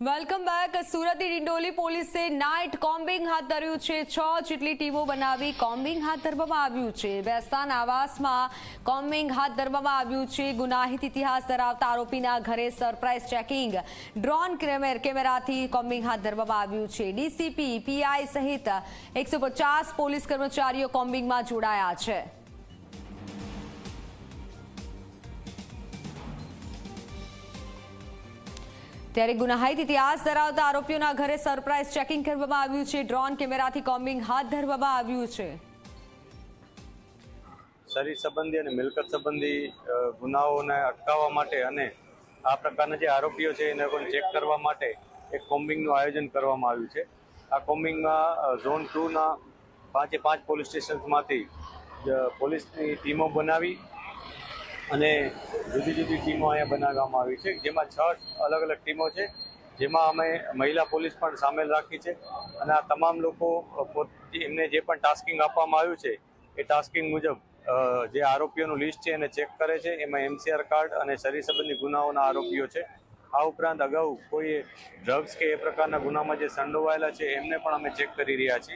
Welcome back સુરતની ડિંડોલી પોલીસે night combing હાથ ધર્યું છે. છ જેટલી ટીમો બનાવી કોમ્બિંગ હાથ ધરવામાં આવ્યું છે. વેસ્તાન આવાસમાં કોમ્બિંગ હાથ ધરવામાં આવ્યું છે. ગુનાહિત ઇતિહાસ ધરાવતા આરોપીના ઘરે સરપ્રાઇઝ ચેકિંગ ડ્રોન કેમેર કેમેરાથી કોમ્બિંગ હાથ ધરવામાં આવ્યું છે. ડીસીપી, પીઆઈ સહિત એકસો પોલીસ કર્મચારીઓ કોમ્બિંગમાં જોડાયા છે. ત્યારે ગુનાહિત ઇતિહાસ ધરાવતા આરોપીઓના ઘરે સરપ્રાઇઝ ચેકિંગ કરવામાં આવ્યું છે. ડ્રોન કેમેરાથી કોમ્બિંગ હાથ ધરવામાં આવ્યું છે. શરીર સંબંધી અને મિલકત સંબંધી ગુનાઓને અટકાવવા માટે અને આ પ્રકારના જે આરોપીઓ છે, એને પણ ચેક કરવા માટે એક કોમ્બિંગનું આયોજન કરવામાં આવ્યું છે. આ કોમ્બિંગમાં ઝોન ટુના પાંચે પાંચ પોલીસ સ્ટેશન્સમાંથી પોલીસની ટીમો બનાવી અને જુદી જુદી ટીમો અહીંયા બનાવવામાં આવી છે. જેમાં છ અલગ અલગ ટીમો છે. જેમાં અમે મહિલા પોલીસ પણ સામેલ રાખી છે અને આ તમામ લોકો એમને જે પણ ટાસ્કિંગ આપવામાં આવ્યું છે, એ ટાસ્કિંગ મુજબ જે આરોપીઓનું લિસ્ટ છે એને ચેક કરે છે. એમાં એમસીઆર કાર્ડ અને શરીર સંબંધી ગુનાઓના આરોપીઓ છે. આ ઉપરાંત અગાઉ કોઈ ડ્રગ્સ કે એ પ્રકારના ગુનામાં જે સંડોવાયેલા છે, એમને પણ અમે ચેક કરી રહ્યા છીએ.